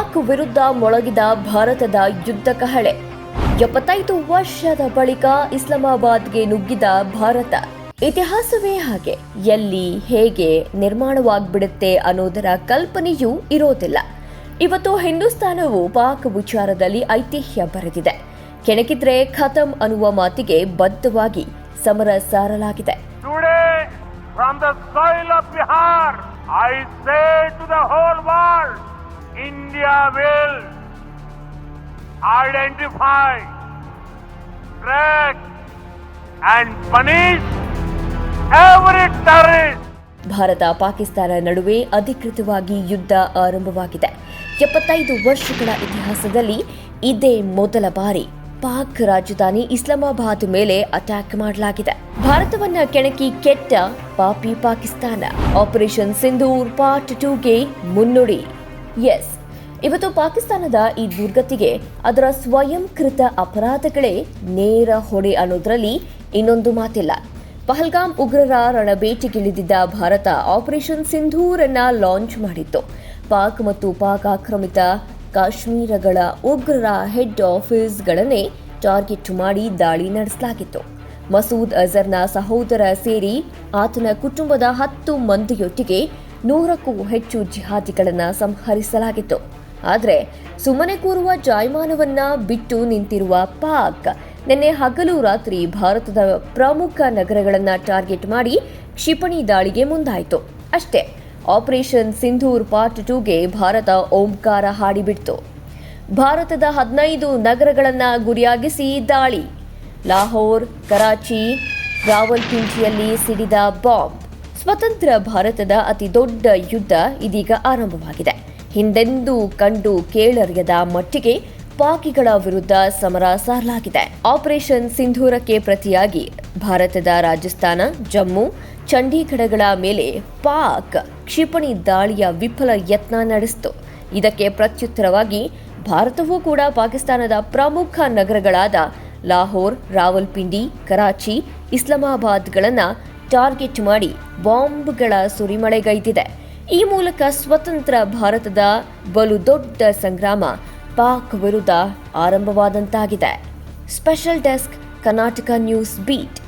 ಪಾಕ್ ವಿರುದ್ಧ ಮೊಳಗಿದ ಭಾರತದ ಯುದ್ಧ ಕಹಳೆ. ಎಪ್ಪತ್ತೈದು ವರ್ಷದ ಬಳಿಕ ಇಸ್ಲಾಮಾಬಾದ್ಗೆ ನುಗ್ಗಿದ ಭಾರತ. ಇತಿಹಾಸವೇ ಹಾಗೆ. ಎಲ್ಲಿ, ಹೇಗೆ ನಿರ್ಮಾಣವಾಗ್ಬಿಡುತ್ತೆ ಅನ್ನೋದರ ಕಲ್ಪನೆಯೂ ಇರೋದಿಲ್ಲ. ಇವತ್ತು ಹಿಂದೂಸ್ತಾನವು ಪಾಕ್ ವಿಚಾರದಲ್ಲಿ ಐತಿಹ್ಯ ಬರೆದಿದೆ. ಕೆಣಕಿದ್ರೆ ಖತಮ್ ಅನ್ನುವ ಮಾತಿಗೆ ಬದ್ಧವಾಗಿ ಸಮರ ಸಾರಲಾಗಿದೆ. From the India will identify, track, and punish every terrorist. Bharat Pakistan ನಡುವೆ ಅಧಿಕೃತವಾಗಿ ಯುದ್ಧ ಆರಂಭವಾಗಿದೆ. ಎಪ್ಪತ್ತೈದು ವರ್ಷಗಳ ಇತಿಹಾಸದಲ್ಲಿ ಇದೇ ಮೊದಲ ಬಾರಿ ಪಾಕ್ ರಾಜಧಾನಿ ಇಸ್ಲಾಮಾಬಾದ್ ಮೇಲೆ ಅಟ್ಯಾಕ್ ಮಾಡಲಾಗಿದೆ. ಭಾರತವನ್ನ ಕೆಣಕಿ ಕೆಟ್ಟ ಪಾಪಿ ಪಾಕಿಸ್ತಾನ. ಆಪರೇಷನ್ ಸಿಂಧೂರ್ ಪಾರ್ಟ್ ಟೂಗೆ ಮುನ್ನುಡಿ. ಎಸ್ ಇವತ್ತು ಪಾಕಿಸ್ತಾನದ ಈ ದುರ್ಗತಿಗೆ ಅದರ ಸ್ವಯಂಕೃತ ಅಪರಾಧಗಳೇ ನೇರ ಹೊಡೆ ಅನ್ನೋದ್ರಲ್ಲಿ ಇನ್ನೊಂದು ಮಾತಿಲ್ಲ. ಪಹಲ್ಗಾಮ್ ಉಗ್ರರ ರಣಬೇಟಿಗಿಳಿದಿದ್ದ ಭಾರತ ಆಪರೇಷನ್ ಸಿಂಧೂರನ್ನ ಲಾಂಚ್ ಮಾಡಿತ್ತು. ಪಾಕ್ ಮತ್ತು ಪಾಕ್ ಆಕ್ರಮಿತ ಕಾಶ್ಮೀರಗಳ ಉಗ್ರರ ಹೆಡ್ ಆಫೀಸ್ಗಳನ್ನೇ ಟಾರ್ಗೆಟ್ ಮಾಡಿ ದಾಳಿ ನಡೆಸಲಾಗಿತ್ತು. ಮಸೂದ್ ಅಜರ್ನ ಸಹೋದರ ಸೇರಿ ಆತನ ಕುಟುಂಬದ ಹತ್ತು ಮಂದಿಯೊಟ್ಟಿಗೆ ನೂರಕ್ಕೂ ಹೆಚ್ಚು ಜಿಹಾದಿಗಳನ್ನು ಸಂಹರಿಸಲಾಗಿತ್ತು. ಆದರೆ ಸುಮ್ಮನೆ ಕೂರುವ ಜಾಯಮಾನವನ್ನ ಬಿಟ್ಟು ನಿಂತಿರುವ ಪಾಕ್ ನಿನ್ನೆ ಹಗಲು ರಾತ್ರಿ ಭಾರತದ ಪ್ರಮುಖ ನಗರಗಳನ್ನು ಟಾರ್ಗೆಟ್ ಮಾಡಿ ಕ್ಷಿಪಣಿ ದಾಳಿಗೆ ಮುಂದಾಯಿತು. ಅಷ್ಟೇ, ಆಪರೇಷನ್ ಸಿಂಧೂರ್ ಪಾರ್ಟ್ ಟೂಗೆ ಭಾರತ ಓಂಕಾರ ಹಾಡಿಬಿಡ್ತು. ಭಾರತದ ಹದಿನೈದು ನಗರಗಳನ್ನು ಗುರಿಯಾಗಿಸಿ ದಾಳಿ. ಲಾಹೋರ್, ಕರಾಚಿ ರಾವಲ್ಪಿಂಡಿಯಲ್ಲಿ ಸಿಡಿದ ಬಾಂಬ್. ಸ್ವತಂತ್ರ ಭಾರತದ ಅತಿ ದೊಡ್ಡ ಯುದ್ಧ ಇದೀಗ ಆರಂಭವಾಗಿದೆ. ಹಿಂದೆಂದೂ ಕಂಡು ಕೇಳರಿಯದ ಮಟ್ಟಿಗೆ ಪಾಕಿಗಳ ವಿರುದ್ಧ ಸಮರ ಸಾರಲಾಗಿದೆ. ಆಪರೇಷನ್ ಸಿಂಧೂರಕ್ಕೆ ಪ್ರತಿಯಾಗಿ ಭಾರತದ ರಾಜಸ್ಥಾನ, ಜಮ್ಮು, ಚಂಡೀಗಢಗಳ ಮೇಲೆ ಪಾಕ್ ಕ್ಷಿಪಣಿ ದಾಳಿಯ ವಿಫಲ ಯತ್ನ ನಡೆಸಿತು. ಇದಕ್ಕೆ ಪ್ರತ್ಯುತ್ತರವಾಗಿ ಭಾರತವೂ ಕೂಡ ಪಾಕಿಸ್ತಾನದ ಪ್ರಮುಖ ನಗರಗಳಾದ ಲಾಹೋರ್, ರಾವಲ್ಪಿಂಡಿ, ಕರಾಚಿ, ಇಸ್ಲಾಮಾಬಾದ್ಗಳನ್ನು ಟಾರ್ಗೆಟ್ ಮಾಡಿ ಬಾಂಬ್ಗಳ ಸುರಿಮಳೆಗೈದಿದೆ. ಈ ಮೂಲಕ ಸ್ವತಂತ್ರ ಭಾರತದ ಬಲು ದೊಡ್ಡ ಸಂಗ್ರಾಮ ಪಾಕ್ ವಿರುದ್ಧ ಆರಂಭವಾದಂತಾಗಿದೆ. Special desk Karnataka news beat.